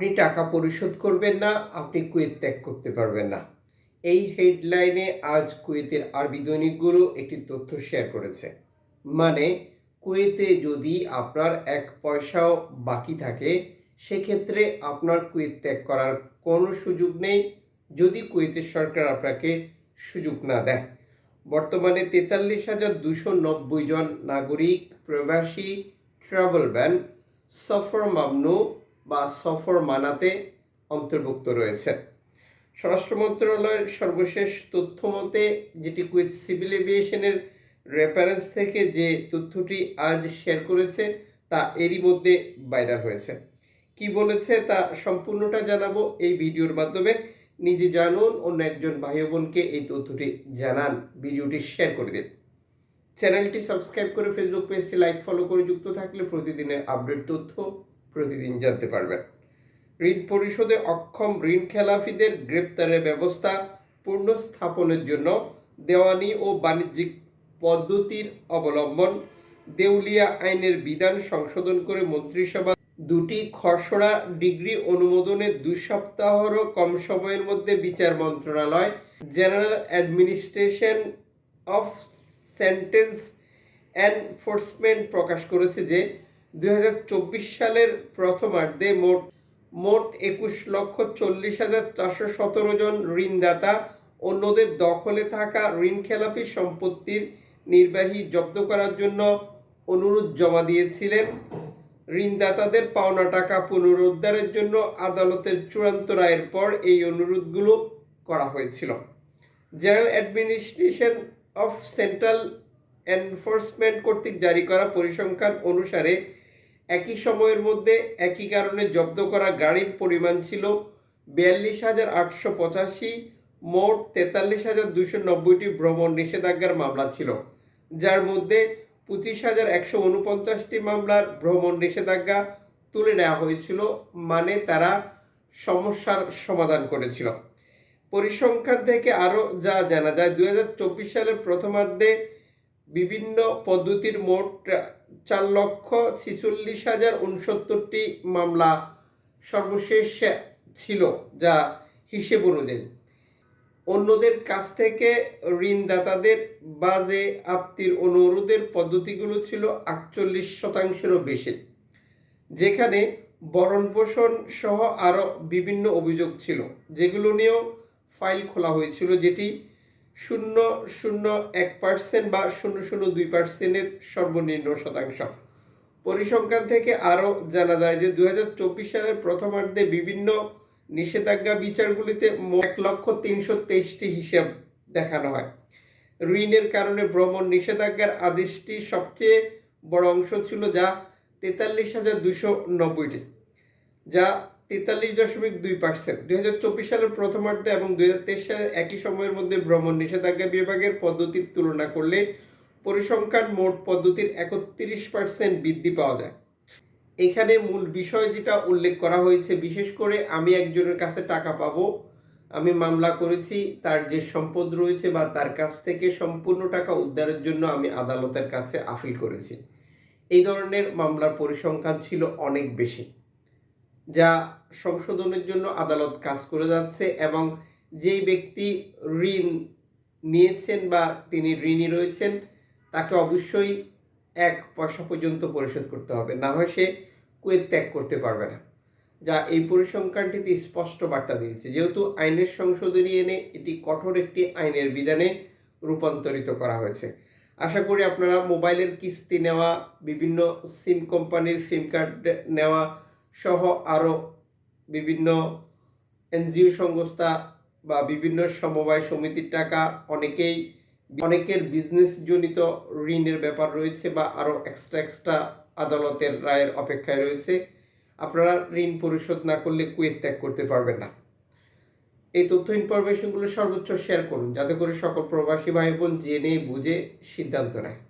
আপনি টাকা পরিশোধ করবেন না, আপনি কুয়েত ত্যাগ করতে পারবেন না। এই হেডলাইনে আজ কুয়েতের আরবি দৈনিকগুলো একটি তথ্য শেয়ার করেছে। মানে কুয়েতে যদি আপনার এক পয়সাও বাকি থাকে, সেক্ষেত্রে আপনার কুয়েত ত্যাগ করার কোনো সুযোগ নেই যদি কুয়েতের সরকার আপনাকে সুযোগ না দেয়। বর্তমানে তেতাল্লিশ হাজার দুশো নব্বই জন নাগরিক প্রবাসী ট্রাভেল ব্যান সফর মামনু বা সফর মানাতে অন্তর্ভুক্ত রয়েছে স্বরাষ্ট্র মন্ত্রণালয়ের সর্বশেষ তথ্য মতে, যেটি কুয়েত সিভিল এভিয়েশনের রেফারেন্স থেকে যে তথ্যটি আজ শেয়ার করেছে, তা এরই মধ্যে ভাইরাল হয়েছে। কি বলেছে তা সম্পূর্ণটা জানাব এই ভিডিওর মাধ্যমে। নিজে জানুন, অন্য একজন ভাই বোনকে এই তথ্যটি জানান, ভিডিওটি শেয়ার করে দিন। চ্যানেলটি সাবস্ক্রাইব করে ফেসবুক পেজটি লাইক, ফলো করে যুক্ত থাকলে প্রতিদিনের আপডেট তথ্য প্রতিদিন জানতে পারবেন। ঋণ পরিশোধে অক্ষম ঋণ খেলাফিদের গ্রেপ্তারের ব্যবস্থা পুনঃস্থাপনের জন্য দেওয়ানি ও বাণিজ্যিক পদ্ধতির অবলম্বন, দেউলিয়া আইনের বিধান সংশোধন করে মন্ত্রিসভা দুটি খসড়া ডিগ্রি অনুমোদনে দুই সপ্তাহেরও কম সময়ের মধ্যে বিচার মন্ত্রণালয়, general administration of sentence enforcement প্রকাশ করেছে যে দুই হাজার চব্বিশ সালের প্রথমার্ধে মোট মোট একুশ লক্ষ চল্লিশ হাজার চারশো সতেরো জন ঋণদাতা অন্যদের দখলে থাকা ঋণ খেলাপি সম্পত্তির নির্বাহী জব্দ করার জন্য অনুরোধ জমা দিয়েছিলেন। ঋণদাতাদের পাওনা টাকা পুনরুদ্ধারের জন্য আদালতের চূড়ান্ত রায়ের পর এই অনুরোধগুলো করা হয়েছিল। General administration of central enforcement কর্তৃক জারি করা পরিসংখ্যান অনুসারে একই সময়ের মধ্যে একই কারণে জব্দ করা গাড়ির পরিমাণ ছিল বিয়াল্লিশ হাজার আটশো পঁচাশি, মোট তেতাল্লিশ হাজার দুশো নব্বইটি ভ্রমণ নিষেধাজ্ঞার মামলা ছিল। যার মধ্যে পঁচিশ হাজার একশো উনপঞ্চাশটি মামলার ভ্রমণ নিষেধাজ্ঞা তুলে নেওয়া হয়েছিল মানে তারা সমস্যার সমাধান করেছিল। পরিসংখ্যান থেকে আরও যা জানা যায় দু হাজার চব্বিশ সালের প্রথমার্ধে বিভিন্ন পদ্ধতির মোট চার লক্ষ ছিচল্লিশ হাজার উনসত্তরটি মামলা সর্বশেষ ছিল যা হিসেব অনুযায়ী। অন্যদের কাছ থেকে ঋণদাতাদের বাজে আপ্তির অনুরোধের পদ্ধতিগুলো ছিল আটচল্লিশ শতাংশেরও বেশি। যেখানে বরণ পোষণ সহ আরও বিভিন্ন অভিযোগ ছিল, যেগুলো নিয়েও ফাইল খোলা হয়েছিল, যেটি শূন্য শূন্য এক পার্সেন্ট বা শূন্য শূন্য দুই পার্সেন্টের সর্বনিম্ন শতাংশ। পরিসংখ্যান থেকে আরও জানা যায় যে দু হাজার চব্বিশ সালের প্রথমার্ধে বিভিন্ন নিষেধাজ্ঞা বিচারগুলিতে এক লক্ষ তিনশো তেইশটি হিসাব দেখানো হয়। ঋণের কারণে ভ্রমণ নিষেধাজ্ঞার আদেশটি সবচেয়ে বড় অংশ ছিল যা তেতাল্লিশ হাজার দুশো নব্বইটি, যা তেতাল্লিশ দশমিক দুই পার্সেন্ট দুই হাজার চব্বিশ সালের প্রথমার্ধে এবং দুই হাজার তেইশ সালের একই সময়ের মধ্যে ভ্রমণ নিষেধাজ্ঞা বিভাগের পদ্ধতির তুলনা করলে পরিসংখ্যান মোট পদ্ধতির একত্রিশ পার্সেন্ট বৃদ্ধি পাওয়া যায়। এখানে মূল বিষয় যেটা উল্লেখ করা হয়েছে, বিশেষ করে আমি একজনের কাছে টাকা পাবো, আমি মামলা করেছি, তার যে সম্পদ রয়েছে বা তার কাছ থেকে সম্পূর্ণ টাকা উদ্ধারের জন্য আমি আদালতের কাছে আপিল করেছি। এই ধরনের মামলার পরিসংখ্যান ছিল অনেক বেশি। যা সংশোধনের জন্য আদালত কাজ করে যাচ্ছে এবং যেই ব্যক্তি ঋণ নিয়েছেন বা তিনি ঋণী রয়েছেন, তাকে অবশ্যই এক পয়সা পর্যন্ত পরিশোধ করতে হবে। না হয় সে কুয়েত ত্যাগ করতে পারবে না। যা এই পরিসংখ্যানটিতে স্পষ্ট বার্তা দিয়েছে। যেহেতু আইনের সংশোধনী এনে এটি কঠোর একটি আইনের বিধানে রূপান্তরিত করা হয়েছে। আশা করি আপনারা মোবাইলের কিস্তি নেওয়া, বিভিন্ন সিম কোম্পানির সিম কার্ড নেওয়া সহ আরও বিভিন্ন এনজিও সংস্থা বা বিভিন্ন সমবায় সমিতির টাকা অনেকেই, অনেকের বিজনেস জনিত ঋণের ব্যাপার রয়েছে বা আরও এক্সট্রা এক্সট্রা আদালতের রায়ের অপেক্ষায় রয়েছে। আপনারা ঋণ পরিশোধ না করলে কুয়েত ত্যাগ করতে পারবেন না। এই তথ্য ইনফরমেশনগুলো সর্বোচ্চ শেয়ার করুন, যাতে করে সকল প্রবাসী ভাই বোন জেনে, বুঝে সিদ্ধান্ত নেয়।